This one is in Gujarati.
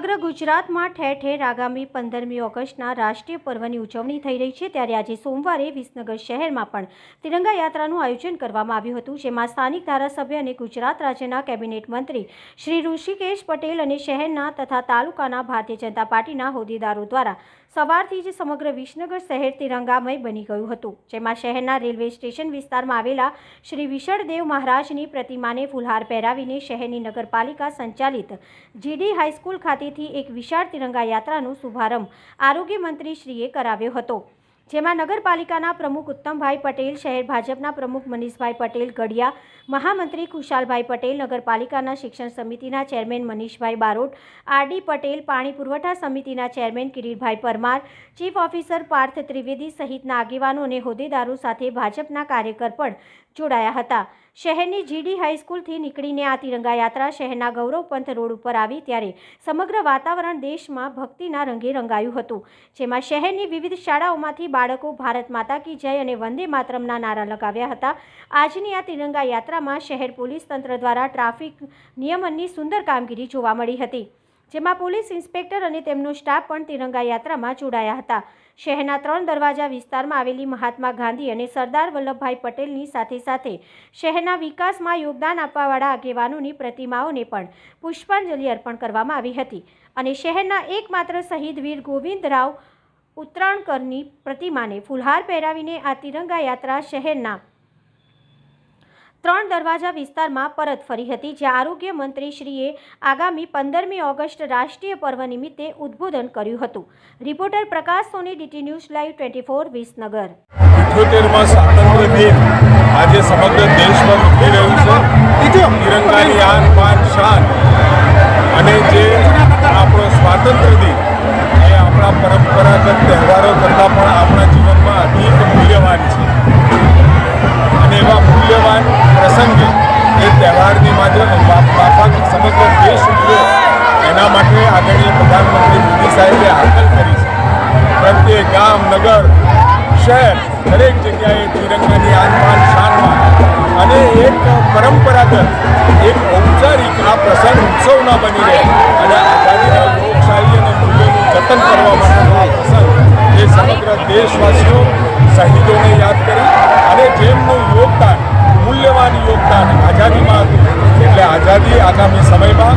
સમગ્ર ગુજરાતમાં ઠેર ઠેર આગામી પંદરમી ઓગસ્ટના રાષ્ટ્રીય પર્વની ઉજવણી થઈ રહી છે. ત્યારે આજે સોમવારે વિસનગર શહેરમાં પણ તિરંગા યાત્રાનું આયોજન કરવામાં આવ્યું હતું, જેમાં સ્થાનિક ધારાસભ્ય અને ગુજરાત રાજ્યના કેબિનેટ મંત્રી શ્રી ઋષિકેશ પટેલ અને શહેરના તથા તાલુકાના ભારતીય જનતા પાર્ટીના હોદ્દેદારો દ્વારા સવારથી જ સમગ્ર વિસનગર શહેર તિરંગામય બની ગયું હતું, જેમાં શહેરના રેલવે સ્ટેશન વિસ્તારમાં આવેલા શ્રી વિશળદેવ મહારાજની પ્રતિમાને ફુલહાર પહેરાવીને શહેરની નગરપાલિકા સંચાલિત જીડી હાઈસ્કૂલ ખાતેથી એક વિશાળ તિરંગા યાત્રાનો શુભારંભ આરોગ્ય મંત્રીશ્રીએ કરાવ્યો હતો. જેમાં નગરપાલિકાના પ્રમુખ ઉત્તમભાઈ પટેલ, શહેર ભાજપના પ્રમુખ મનીષભાઈ પટેલ ગઢિયા, મહામંત્રી ખુશાલભાઈ પટેલ, નગરપાલિકાના શિક્ષણ સમિતિના ચેરમેન મનીષભાઈ બારોટ, આરડી પટેલ, પાણી પુરવઠા સમિતિના chairman Kiritbhai Parmar, chief officer Parth Trivedi સહિતના આગેવાનો અને હોદ્દેદારો સાથે ભાજપના કાર્યકર પણ જોડાયા હતા. શહેરની જીડી હાઈસ્કૂલથી નીકળીને આ તિરંગા યાત્રા શહેરના ગૌરવ પંથ રોડ ઉપર આવી ત્યારે સમગ્ર વાતાવરણ દેશમાં ભક્તિના રંગે રંગાયું હતું. જેમાં શહેરની વિવિધ શાળાઓમાંથી બાળકો ભારત માતા કી જય અને વંદે માતરમના નારા લગાવ્યા હતા. આજની આ તિરંગા યાત્રામાં શહેર પોલીસ તંત્ર દ્વારા ટ્રાફિક નિયમનની સુંદર કામગીરી જોવા મળી હતી. જેમાં પોલીસ ઇન્સ્પેક્ટર અને તેમનો સ્ટાફ પણ તિરંગા યાત્રામાં જોડાયા હતા. શહેરના ત્રણ દરવાજા વિસ્તારમાં આવેલી મહાત્મા ગાંધી અને સરદાર વલ્લભભાઈ પટેલની સાથે સાથે શહેરના વિકાસમાં યોગદાન આપવાવાળા આગેવાનોની પ્રતિમાઓને પણ પુષ્પાંજલિ અર્પણ કરવામાં આવી હતી અને શહેરના એકમાત્ર શહીદ વીર ગોવિંદરાવ ઉત્તરાણકરની પ્રતિમાને ફુલહાર પહેરાવીને આ તિરંગા યાત્રા શહેરના ત્રણ દરવાજા વિસ્તારમાં પરત ફરી હતી, જ્યાં આરોગ્ય મંત્રીશ્રીએ આગામી પંદરમી ઓગસ્ટ રાષ્ટ્રીય પર્વ નિમિત્તે ઉદ્બોધન કર્યું હતું. Reporter Prakash Soni, DT news live twenty four, Visnagar. આજે સમગ્ર દેશમાં ઉજવી રહ્યું છે. તિરંગાની આન બાન શાન અને જે આપણો સ્વાતંત્ર્ય દિન, એ આપણા પરંપરાગત તહેવારો કરતાં માનનીય પ્રધાનમંત્રી મોદી સાહેબે હાકલ કરી છે. પ્રત્યેક ગામ, નગર, શહેર, દરેક જગ્યાએ તિરંગાની આનમાન શાનમાં અને એક પરંપરાગત, એક ઔપચારિક આ પ્રસંગ ઉત્સવના બની રહે. અને આઝાદીના લોકશાહી અને મૂલ્યનું જતન કરવા માટેનો આ પ્રસંગ એ સમગ્ર દેશવાસીઓ શહીદોને યાદ કરી અને જેમનું યોગદાન, મૂલ્યવાન યોગદાન આઝાદીમાં હતું. એટલે આઝાદી આગામી સમયમાં